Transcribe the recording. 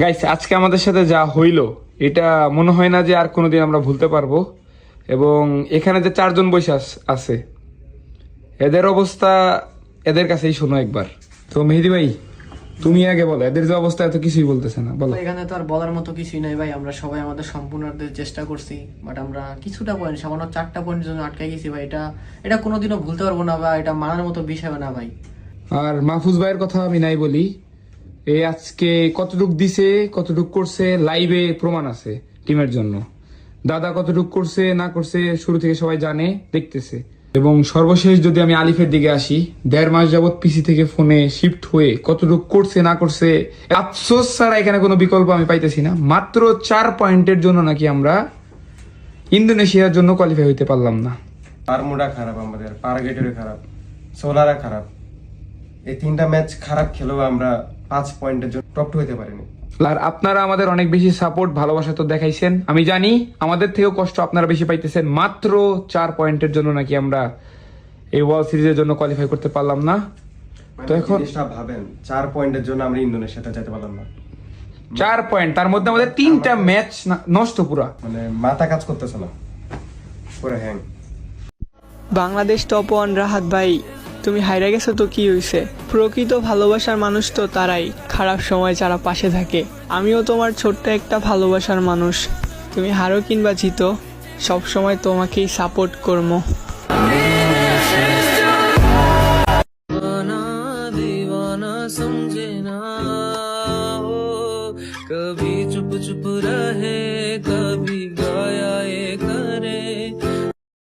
Guys আজকে আমাদের সাথে যা হইল এটা মনে হয় না যে আর কোনোদিন আমরা ভুলতে পারব। এবং এখানে যে চারজন বসে আছে এদের অবস্থা এদের কাছেই শোনো একবার। তো মেহেদি ভাই তুমি আগে বলো এদের যে অবস্থা এত কিছুই বলতেছে না বলো। এখানে তো আর বলার মতো কিছুই নাই ভাই আমরা সবাই আমাদের সম্পূর্ণ চেষ্টা করছি বাট আমরা কিছুটা পয়েন্ট সামান্য চারটা পয়েন্টের জন্য আটকে গেছি ভাই এটা এটা কোনোদিনও ভুলতে পারব না বা এটা মানার মতো বিষয় না ভাই। আর মাহফুজ ভাইয়ের কথা আমি নাই বলি এই আজকে কতটুক দিছে, কতটুক করছে লাইভে প্রমাণ আছে টিমের জন্য। দাদা কতটুক করছে, না করছে, শুরু থেকে সবাই জানে, দেখতেছে। এবং সর্বশেষ যদি আমি আলিফের দিকে আসি, দেড় মাস যাবত পিসি থেকে ফোনে শিফট হয়ে কতটুক করছে, না করছে, আফসোস ছাড়া এখানে কোনো বিকল্প আমি পাইতেছি না। মাত্র চার পয়েন্টের জন্য নাকি আমরা ইন্দোনেশিয়ার জন্য কোয়ালিফাই হইতে পারলাম না। পারমুডা খারাপ আমাদের পারগেটের খারাপ, সোলারা খারাপ। এই তিনটা ম্যাচ খারাপ খেলেও আমরা পাঁচ পয়েন্টের জন্য টপ টু হতে পারিনি। আর আপনারা আমাদের অনেক বেশি সাপোর্ট ভালোবাসা তো দেখাইছেন। আমি জানি আমাদের থেকেও কষ্ট আপনারা বেশি পাইতেছেন মাত্র চার পয়েন্টের জন্য নাকি আমরা এই ওয়ার্ল্ড সিরিজের জন্য কোয়ালিফাই করতে পারলাম না। তো মানে এখন জিনিসটা ভাবেন চার পয়েন্টের জন্য আমরা ইন্দোনেশিয়াতে যেতে পারলাম না। চার পয়েন্ট তার মধ্যে আমাদের তিনটা ম্যাচ নষ্ট পুরা। মানে মাথা কাজ করতেছে না। পুরো hang Bangladesh top one Rahat ভাই। তুমি হাইরা গেছো তো কি হয়েছে প্রকৃত ভালোবাসার মানুষ তো তারাই, খারাপ সময় যারা পাশে থাকে। আমিও তোমার ছোট্ট একটা ভালোবাসার মানুষ। তুমি হারো কিংবা জিতো সবসময় তোমাকেই সাপোর্ট করব समझे ना